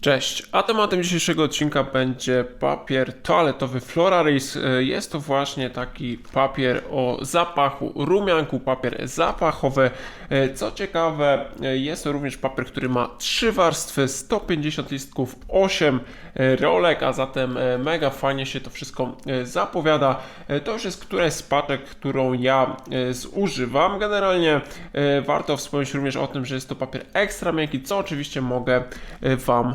Cześć, a tematem dzisiejszego odcinka będzie papier toaletowy Floraris. Jest to właśnie taki papier o zapachu rumianku, papier zapachowy. Co ciekawe, jest to również papier, który ma trzy warstwy, 150 listków, 8 e, rolek, a zatem e, mega fajnie się to wszystko e, zapowiada. E, To już jest któraś z paczek, którą ja zużywam. Generalnie warto wspomnieć również o tym, że jest to papier ekstra miękki, co oczywiście mogę Wam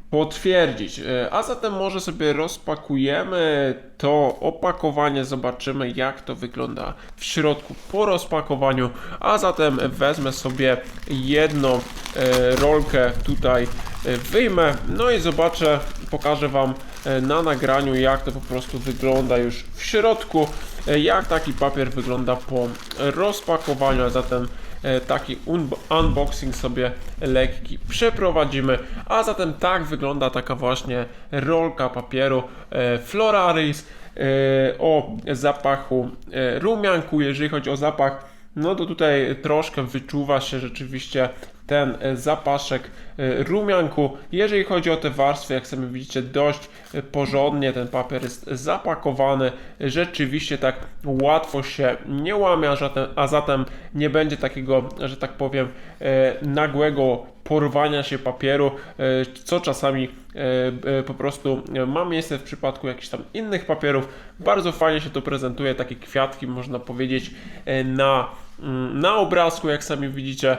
potwierdzić. E, A zatem może sobie rozpakujemy to opakowanie, zobaczymy jak to wygląda w środku po rozpakowaniu, a zatem wezmę sobie jedną e, rolkę tutaj e, wyjmę, no i zobaczę, pokażę Wam na nagraniu jak to po prostu wygląda już w środku, jak taki papier wygląda po rozpakowaniu, a zatem taki un- unboxing sobie lekki przeprowadzimy. A zatem tak wygląda taka właśnie rolka papieru e, Floraris e, o zapachu e, rumianku. Jeżeli chodzi o zapach, no to tutaj troszkę wyczuwa się rzeczywiście ten zapaszek rumianku. Jeżeli chodzi o te warstwy, jak sami widzicie, dość porządnie ten papier jest zapakowany. Rzeczywiście tak łatwo się nie łamie, a zatem, nie będzie takiego, że tak powiem, nagłego porwania się papieru, e, co czasami e, e, po prostu ma miejsce w przypadku jakichś tam innych papierów. Bardzo fajnie się to prezentuje, takie kwiatki można powiedzieć na mm, na obrazku, jak sami widzicie,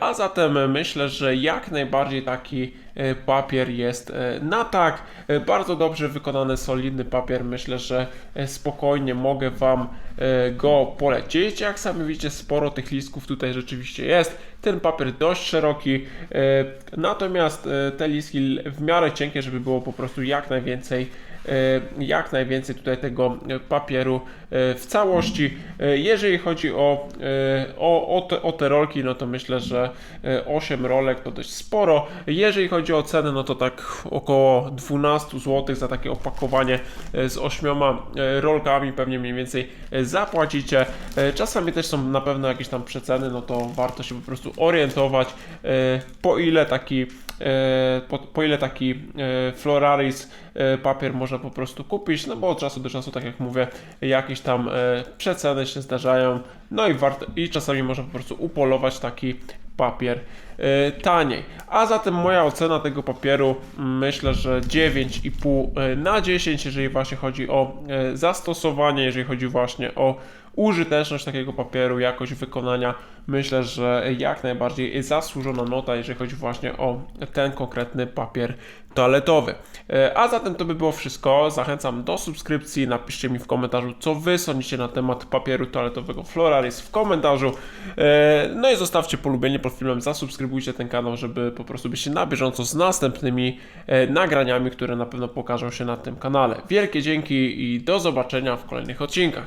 a zatem myślę, że jak najbardziej taki papier jest na tak. Bardzo dobrze wykonany, solidny papier. Myślę, że spokojnie mogę Wam go polecić. Jak sami widzicie, sporo tych listków tutaj rzeczywiście jest. Ten papier dość szeroki, e, natomiast e, te listki w miarę cienkie, żeby było po prostu jak najwięcej e, jak najwięcej tutaj tego papieru w całości. Jeżeli chodzi o, o, o, te, o te rolki, no to myślę, że e, 8 rolek to dość sporo. Jeżeli chodzi o cenę, no to tak około 12 zł za takie opakowanie z 8 rolkami pewnie mniej więcej zapłacicie. Czasami też są na pewno jakieś tam przeceny, no to warto się po prostu orientować e, po ile taki e, po, po ile taki e, Floraris papier można po prostu kupić, no bo od czasu do czasu, tak jak mówię, jakieś tam przeceny się zdarzają, no i warto, i czasami można po prostu upolować taki papier taniej. A zatem moja ocena tego papieru mm, myślę, że 9,5 na 10, jeżeli właśnie chodzi o zastosowanie, jeżeli chodzi właśnie o użyteczność takiego papieru, jakość wykonania, myślę, że jak najbardziej zasłużona nota, jeżeli chodzi właśnie o ten konkretny papier toaletowy. E, A zatem to by było wszystko. Zachęcam do subskrypcji. Napiszcie mi w komentarzu, co wy sądzicie na temat papieru toaletowego Floraris w komentarzu. E, No i zostawcie polubienie pod filmem, zasubskrybujcie ten kanał, żeby po prostu być na bieżąco z następnymi e, nagraniami, które na pewno pokażą się na tym kanale. Wielkie dzięki i do zobaczenia w kolejnych odcinkach.